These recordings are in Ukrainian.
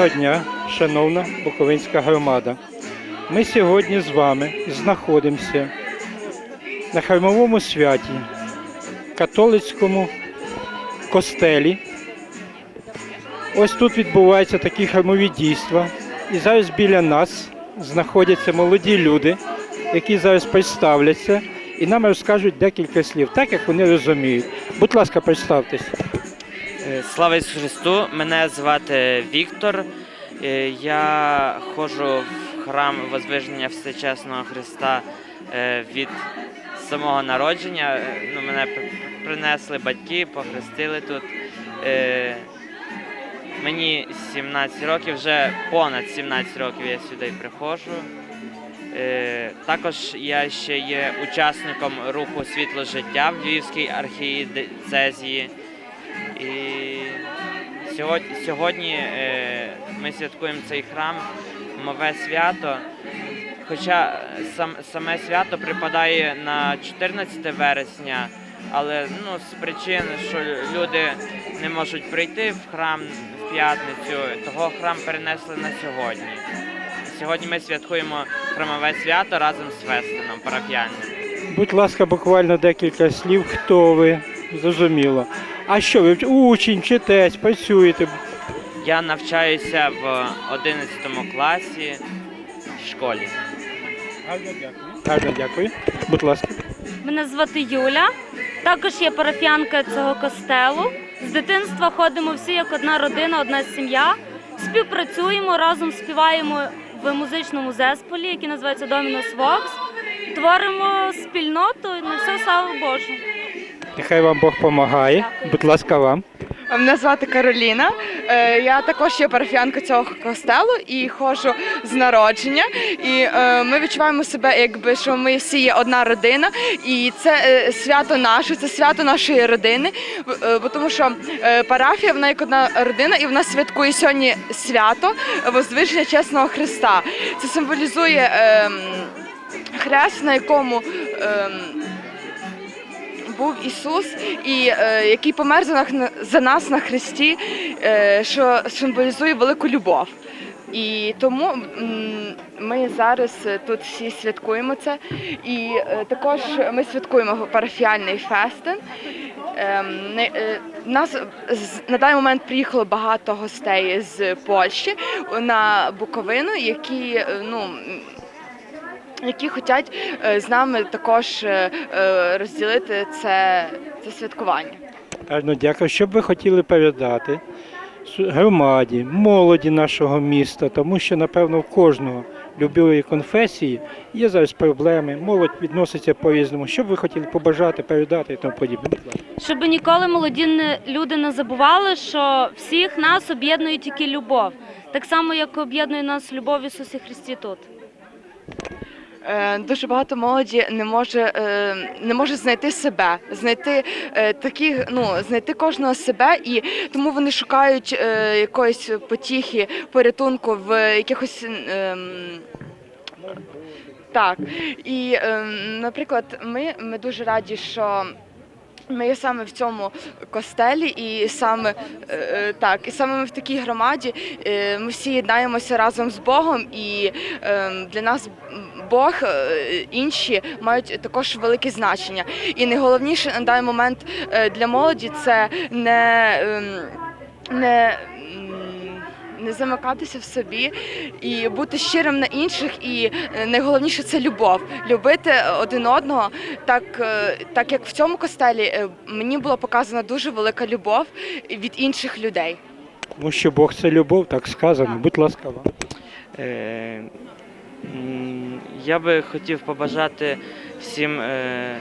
Доброго дня, шановна Буковинська громада. Ми сьогодні з вами знаходимося на храмовому святі, католицькому костелі. Ось тут відбуваються такі храмові дійства. І зараз біля нас знаходяться молоді люди, які зараз представляться і нам розкажуть декілька слів, так як вони розуміють. Будь ласка, представтесь. Е, Слава Ісусу Христу! Мене звати Віктор. Е, Я ходжу в храм Возвиження Всечесного Христа е, від самого народження. Ну, мене принесли батьки, похрестили тут. Мені 17 років, вже понад 17 років я сюди приходжу. Також я ще є учасником руху Світло життя в Львівській архієдицезії. І сьогодні, сьогодні е, ми святкуємо цей храм Мове свято. Хоча сам, саме свято припадає на 14 вересня, але ну, з причин, що люди не можуть прийти в храм в п'ятницю, того храм перенесли на сьогодні. Сьогодні ми святкуємо храмове свято разом з Фестином парафіянним. Будь ласка, буквально декілька слів, хто ви, зрозуміло. А що ви учень, вчитесь, працюєте? Я навчаюся в 11 класі в школі. Гарно дякую. Гарно дякую. Будь ласка. Мене звати Юля. Також є парафіянка цього костелу. З дитинства ходимо всі як одна родина, одна сім'я. Співпрацюємо, разом співаємо в музичному зесполі, який називається Dominus Vox. Творимо спільноту на все слава Божу. Нехай вам Бог допомагає. Будь ласка, вам. Мене звати Кароліна. Е, Я також є парафіянка цього костелу і ходжу з народження. І е, ми відчуваємо себе, якби що ми всі є одна родина, і це е, свято наше, це свято нашої родини. Бо тому що парафія вона як одна родина, і вона святкує сьогодні свято Возвишення чесного Христа. Це символізує ем, хрест, на якому. ем, був Ісус, і е, який помер за нас, за нас на Христі, е, що символізує велику любов. І тому ми зараз е, тут всі святкуємо це. І е, також ми святкуємо парафіальний фестин. Ем, е, нас на даний момент приїхало багато гостей з Польщі на Буковину, які ну. Які хочуть е, з нами також е, е, розділити це, це святкування. Гарно дякую. Що б ви хотіли передати громаді, молоді нашого міста, тому що, напевно, в кожного любої конфесії є зараз проблеми, молодь відноситься по-різному. Що б ви хотіли побажати, передати і тому подібне? Щоб ніколи молоді люди не забували, що всіх нас об'єднує тільки любов. Так само, як об'єднує нас любов Ісусі Христі тут. Е, Дуже багато молоді не може, е, не може знайти себе, знайти таких, такі, ну знайти кожного себе, і тому вони шукають е, якоїсь потіхи, порятунку в якихось. ем, Так, і ем, наприклад, ми, ми дуже раді, що ми є саме в цьому костелі, і саме е, е, так, і саме ми в такій громаді е, ми всі єднаємося разом з Богом, і для нас Бог інші мають також велике значення. І найголовніше на даний момент для молоді це не, ем, не не замикатися в собі і бути щирим на інших, і е, найголовніше це любов. Любити один одного, так, е, так як в цьому костелі е, мені була показана дуже велика любов від інших людей. Тому що Бог це любов, так сказано. Будь ласка, вам. Е, Я би хотів побажати всім е,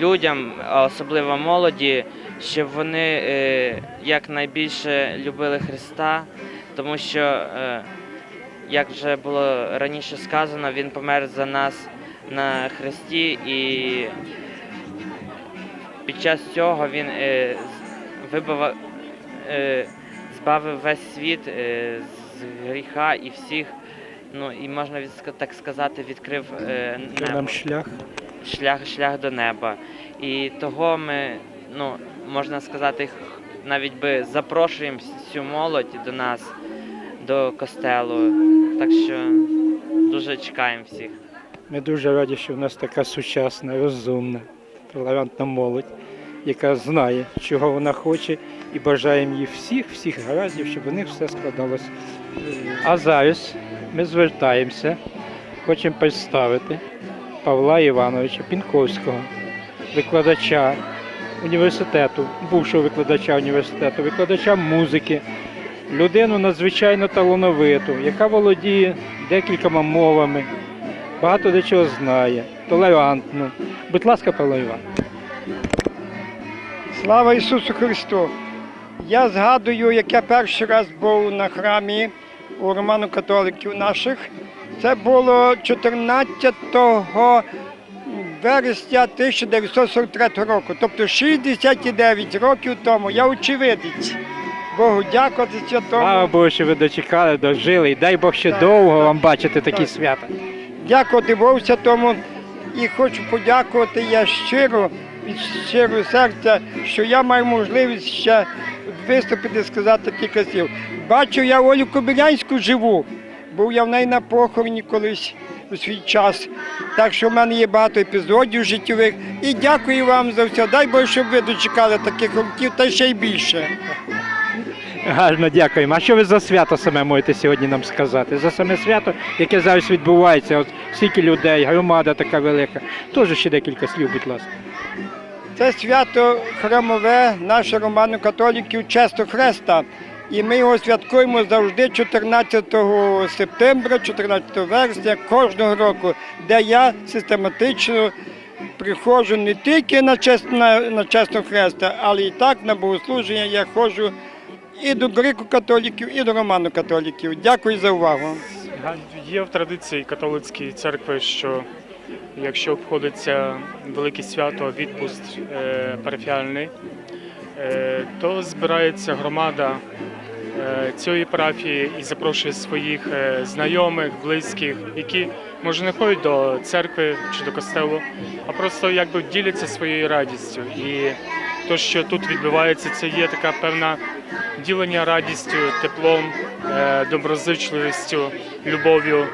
людям, а особливо молоді, щоб вони е, якнайбільше любили Христа, тому що, е, як вже було раніше сказано, Він помер за нас на Христі і під час цього він е, вибав, е, збавив весь світ з гріха і всіх. Ну і можна так сказати, відкрив е, небо нам шлях. шлях, шлях до неба. І того ми, ну, можна сказати, навіть би запрошуємо всю молодь до нас, до костелу. Так що дуже чекаємо всіх. Ми дуже раді, що в нас така сучасна, розумна, толерантна молодь, яка знає, чого вона хоче, і бажаємо їй всіх, всіх гараздів, щоб у них все складалось. А зараз ми звертаємося, хочемо представити Павла Івановича Пінковського, викладача університету, бувшого викладача університету, викладача музики, людину надзвичайно талановиту, яка володіє декількома мовами, багато де чого знає, толерантну. Будь ласка, Павло Іван. Слава Ісусу Христу! Я згадую, як я перший раз був на храмі у роману католиків наших. Це було 14 вересня 1943 року, тобто 69 років тому. Я очевидець. Богу дякувати Слава святому. Богу, що ви дочекали, дожили. І дай Бог ще довго вам бачити такі свята. Дякувати Богу Святому. І хочу подякувати я щиро, від щирого серця, що я маю можливість ще виступити, сказати кілька слів. Бачу, я Олю Кобилянську живу. Був я в неї на похороні колись у свій час. Так що в мене є багато епізодів життєвих. І дякую вам за все. Дай Боже, щоб ви дочекали таких років та ще й більше. Гарно дякуємо. А що ви за свято саме можете сьогодні нам сказати? За саме свято, яке зараз відбувається, от стільки людей, громада така велика. Теж ще декілька слів, будь ласка. Це свято храмове, наше роману католиків Често Хреста. І ми його святкуємо завжди 14 септембра, 14 вересня кожного року, де я систематично приходжу не тільки на, чест, на, Често Хреста, але і так на богослуження я ходжу і до греко-католиків, і до роману католиків. Дякую за увагу. Є в традиції католицької церкви, що якщо обходиться велике свято, відпуст е, парафіальний, е, то збирається громада цієї парафії і запрошує своїх е, знайомих, близьких, які може не ходять до церкви чи до костелу, а просто якби діляться своєю радістю. І те, що тут відбувається, це є така певна ділення радістю, теплом, е, доброзичливістю, любов'ю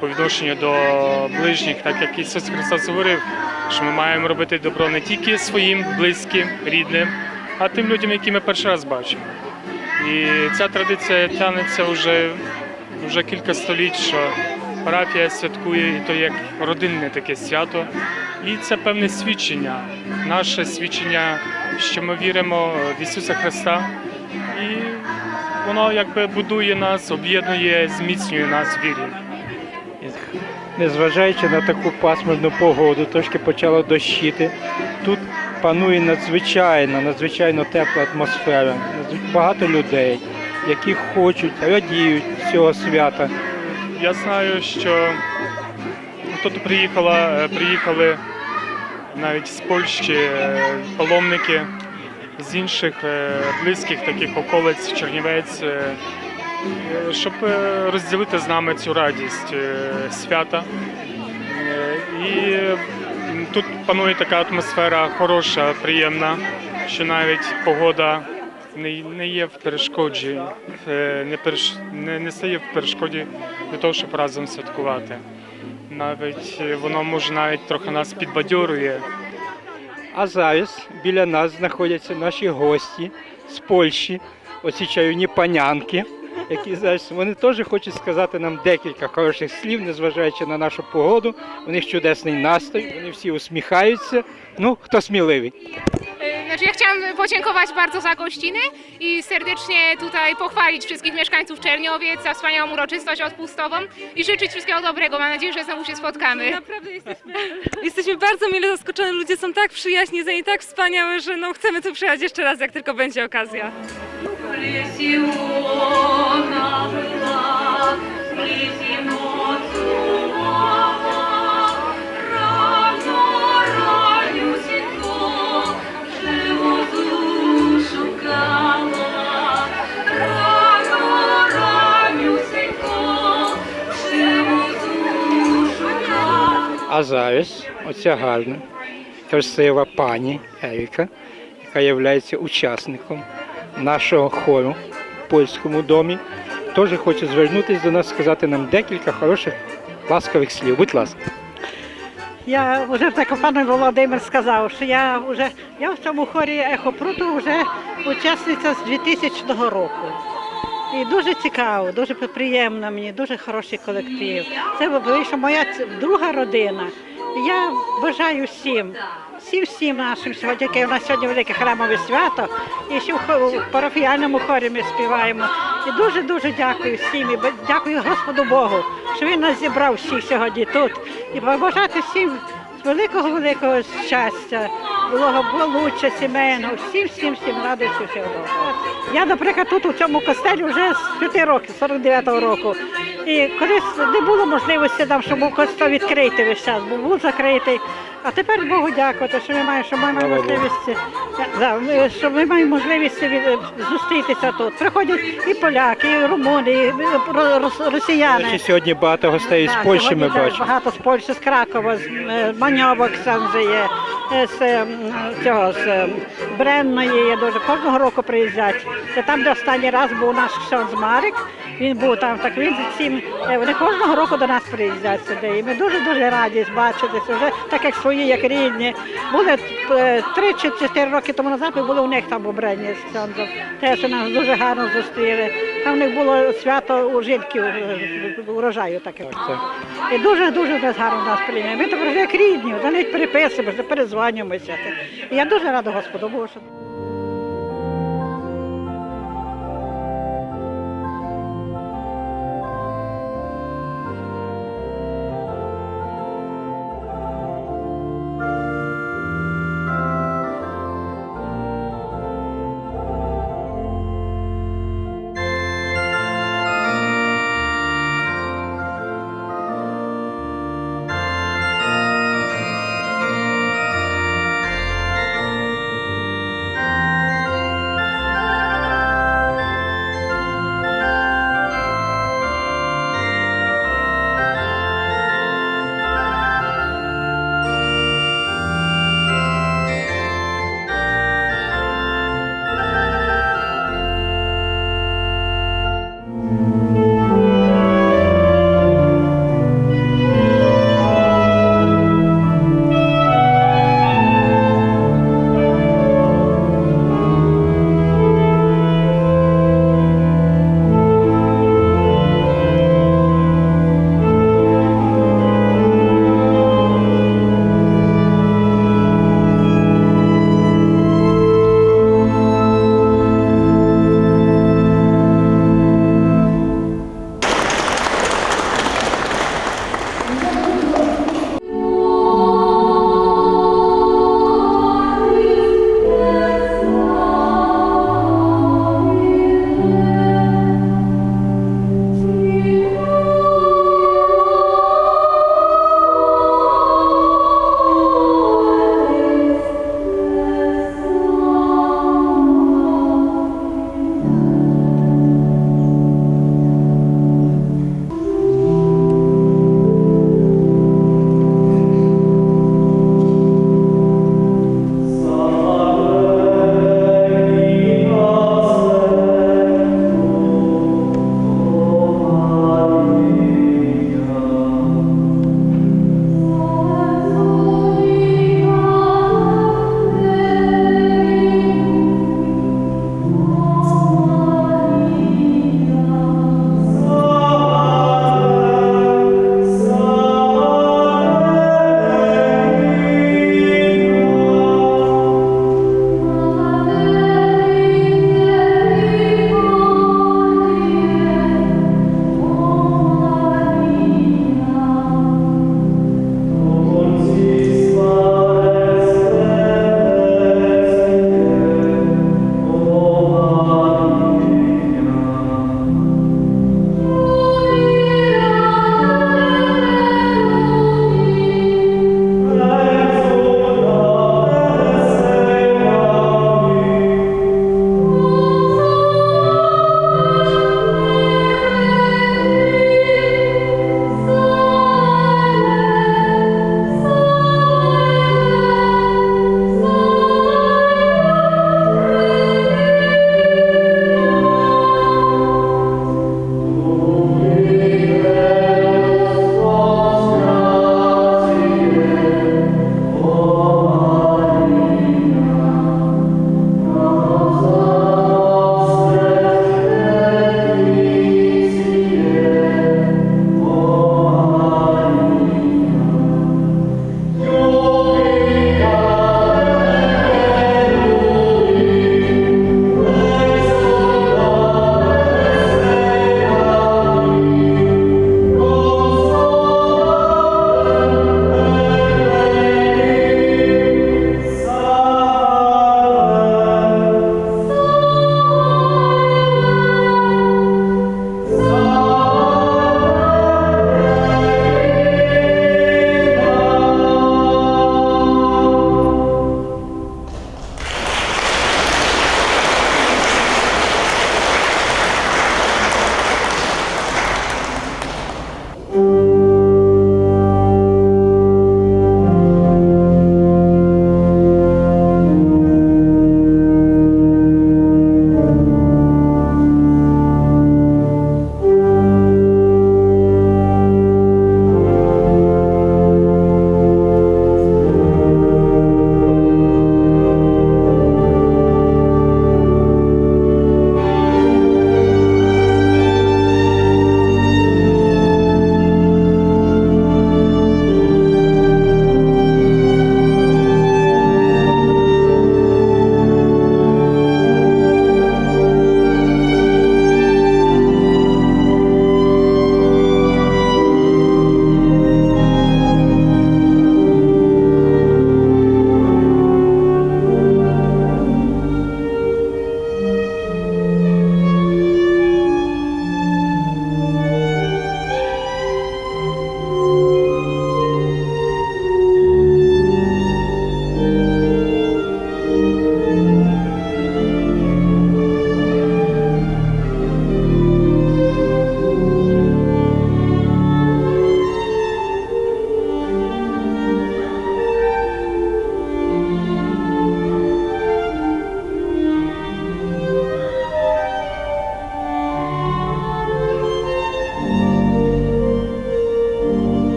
по відношенню до ближніх, так як Ісус Христос говорив, що ми маємо робити добро не тільки своїм близьким, рідним, а тим людям, які ми перший раз бачимо. І ця традиція тягнеться вже, вже кілька століть, що парафія святкує і то як родинне таке свято. І це певне свідчення, наше свідчення, що ми віримо в Ісуса Христа. І воно якби будує нас, об'єднує, зміцнює нас в вірі. Незважаючи на таку пасмурну погоду, трошки почало дощити. Тут панує надзвичайно, надзвичайно тепла атмосфера. Багато людей, які хочуть, радіють цього свята. Я знаю, що тут приїхала, е, приїхали навіть з Польщі е, паломники з інших е, близьких таких околиць Чернівець, щоб розділити з нами цю радість свята. І тут панує така атмосфера хороша, приємна, що навіть погода не, не є в перешкоді, е, не, переш, не, не стає в перешкоді для того, щоб разом святкувати. Навіть е, воно може навіть трохи нас підбадьорює. А зараз біля нас знаходяться наші гості з Польщі, оці чарівні панянки, які зараз вони теж хочуть сказати нам декілька хороших слів, незважаючи на нашу погоду. У них чудесний настрій, вони всі усміхаються. Ну, хто сміливий? E, Znaczy ja chciałam podziękować bardzo za gościnę i serdecznie tutaj pochwalić wszystkich mieszkańców Czerniowiec za wspaniałą uroczystość odpustową i życzyć wszystkiego dobrego. Mam nadzieję, że znowu się spotkamy. Naprawdę jesteśmy, jesteśmy bardzo mile zaskoczeni. Ludzie są tak przyjaźni, i tak wspaniałe, że no, chcemy tu przyjechać jeszcze raz, jak tylko będzie okazja. А зараз оця гарна, красива пані Еріка, яка є учасником нашого хору в польському домі, теж хоче звернутися до нас, сказати нам декілька хороших ласкавих слів. Будь ласка. Я вже так пан Володимир сказав, що я вже я в цьому хорі ехопруту вже учасниця з 2000 року. І дуже цікаво, дуже приємно мені, дуже хороший колектив. Це вийшла моя друга родина. Я бажаю всім, всім всім нашим сьогодні, яке у нас сьогодні велике храмове свято, і ще в парафіяльному хорі ми співаємо. І дуже дуже дякую всім. І дякую Господу Богу, що він нас зібрав всіх сьогодні тут. І побажати всім великого великого щастя, благополуччя сімейного, всім, всім, всім радості всього. Я, наприклад, тут у цьому костелі вже з 5 років, 49-го року. І колись не було можливості нам, щоб був костел відкритий весь час, бо був закритий. А тепер Богу дякувати, що ми маємо, що ми маємо можливість, да, ми- що ми маємо можливість від- зустрітися тут. Приходять і поляки, і румуни, і ро- рос- росіяни. Речі, сьогодні багато гостей з Так, Польщі сьогодні ми бачимо. Багато з Польщі, з Кракова, з е, Маньовок сам же є, е, з е, м, цього з е, Бренної є дуже. Кожного року приїздять. Це там, де останній раз був наш ксьонз Марик. Він був там, так він з цим. е, Вони кожного року до нас приїздять сюди. І ми дуже дуже раді бачитися. Вже так як свої, як рідні. Були е, три чи чотири роки тому назад. Ми були у них там обрання з Ксьондзом. Теж нас дуже гарно зустріли. Там у них було свято у жінки урожаю таке. І дуже дуже нас гарно нас прийняли. Ми тепер вже як рідні, за них переписуємося, перезвонюємося. І я дуже рада Господу Богу. що